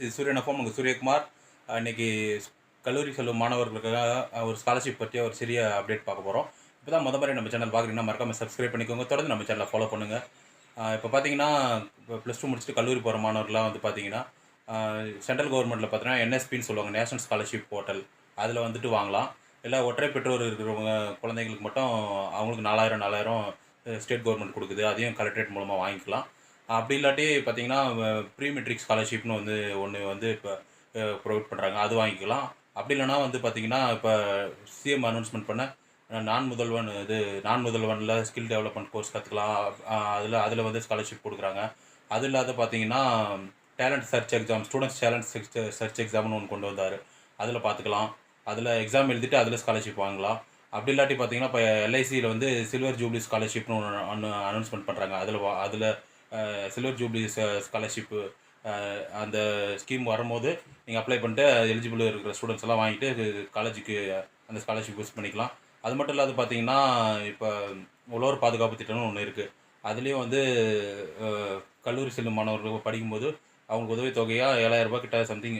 இது சூரியன் எஃப்எம் உங்கள் சூரியகுமார். இன்றைக்கி கல்லூரி செல்லும் மாணவர்களுக்காக ஒரு ஸ்காலர்ஷிப் பற்றிய ஒரு சிறிய அப்டேட் பார்க்க போகிறோம் இப்போ தான் முத மாதிரி நம்ம சேனல் பார்க்குறீங்கன்னா மறக்காமல் சப்ஸ்கிரைப் பண்ணிக்கோங்க. தொடர்ந்து நம்ம சேனலை ஃபாலோ பண்ணுங்கள் இப்போ பார்த்தீங்கன்னா இப்போ ப்ளஸ் டூ முடிச்சுட்டு கல்லூரி போகிற மாணவர்கள்லாம் வந்து பார்த்தீங்கன்னா சென்ட்ரல் கவர்மெண்ட்டில் பார்த்தீங்கன்னா என்எஸ்பின்னு சொல்லுவாங்க நேஷனல் ஸ்காலர்ஷிப் போர்ட்டல் அதில் வந்துட்டு வாங்கலாம். இல்லை ஒற்றை பெற்றோர் இருக்கிறவங்க குழந்தைங்களுக்கு மட்டும் அவங்களுக்கு நாலாயிரம் நாலாயிரம் ஸ்டேட் கவர்மெண்ட் கொடுக்குது. அதையும் கலெக்டரேட் மூலமாக வாங்கிக்கலாம். அப்படி இல்லாட்டி பார்த்தீங்கன்னா ப்ரீ மெட்ரிக் ஸ்காலர்ஷிப்னு வந்து ஒன்று வந்து இப்போ ப்ரொவைட் பண்ணுறாங்க அது வாங்கிக்கலாம். அப்படி இல்லைன்னா வந்து பார்த்தீங்கன்னா இப்போ சிஎம் அனௌன்ஸ்மெண்ட் பண்ண நான் முதல்வன் இது நான் முதல்வனில் ஸ்கில் டெவலப்மெண்ட் கோர்ஸ் கற்றுக்கலாம் அதில் அதில் வந்து ஸ்காலர்ஷிப் கொடுக்குறாங்க. அது இல்லாத பார்த்தீங்கன்னா talent search exam students talent search search எக்ஸாம்னு ஒன்று கொண்டு வந்தார். அதில் பார்த்துக்கலாம் அதில் எக்ஸாம் எழுதிட்டு அதில் ஸ்காலர்ஷிப் வாங்கலாம். அப்படி இல்லாட்டி பார்த்தீங்கன்னா இப்போ எல்ஐசியில் வந்து சில்வர் ஜூப்ளி ஸ்காலர்ஷிப்னு ஒன்று ஒன்று அனௌன்ஸ்மெண்ட் பண்ணுறாங்க அதில் அதில் சில்வர் ஜூப்ளி ஸ்காலர்ஷிப்பு அந்த ஸ்கீம் வரும்போது நீங்கள் அப்ளை பண்ணிட்டு எலிஜிபிள் இருக்கிற ஸ்டூடெண்ட்ஸ் எல்லாம் வாங்கிட்டு காலேஜுக்கு அந்த ஸ்காலர்ஷிப் யூஸ் பண்ணிக்கலாம். அது மட்டும் இல்லாத பார்த்தீங்கன்னா இப்போ உழவர் பாதுகாப்பு திட்டம்னு ஒன்று இருக்குது அதுலேயும் வந்து கல்லூரி செல்லும் மாணவர்கள் படிக்கும்போது அவங்களுக்கு உதவி தொகையாக ஏழாயிரம் ரூபாய் கிட்ட சம்திங்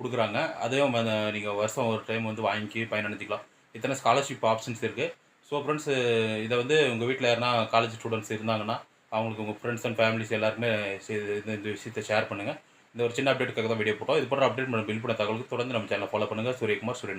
கொடுக்குறாங்க. அதையும் நீங்கள் வருஷம் ஒரு டைம் வந்து வாங்கி பயனடைஞ்சிக்கலாம். இத்தனை ஸ்காலர்ஷிப் ஆப்ஷன்ஸ் இருக்குது ஸோ ஃப்ரெண்ட்ஸ் இதை வந்து உங்கள் வீட்டில் யாருன்னா காலேஜ் ஸ்டூடெண்ட்ஸ் இருந்தாங்கன்னா அவங்களுக்கு உங்கள் ஃப்ரெண்ட்ஸ் அண்ட் ஃபேமிலிஸ் எல்லாருமே சே- இந்த இந்த விஷயத்தை ஷேர் பண்ணுங்கள் இந்த ஒரு சின்ன அப்டேட்டுக்காக தான் வீடியோ போட்டோம். இது போன்ற அப்டேட் பண்ண பில் பண்ண தகவலுக்கு தொடர்ந்து நம்ம சேனலை ஃபாலோ பண்ணுங்கள் சூரியகுமார் சூரியன்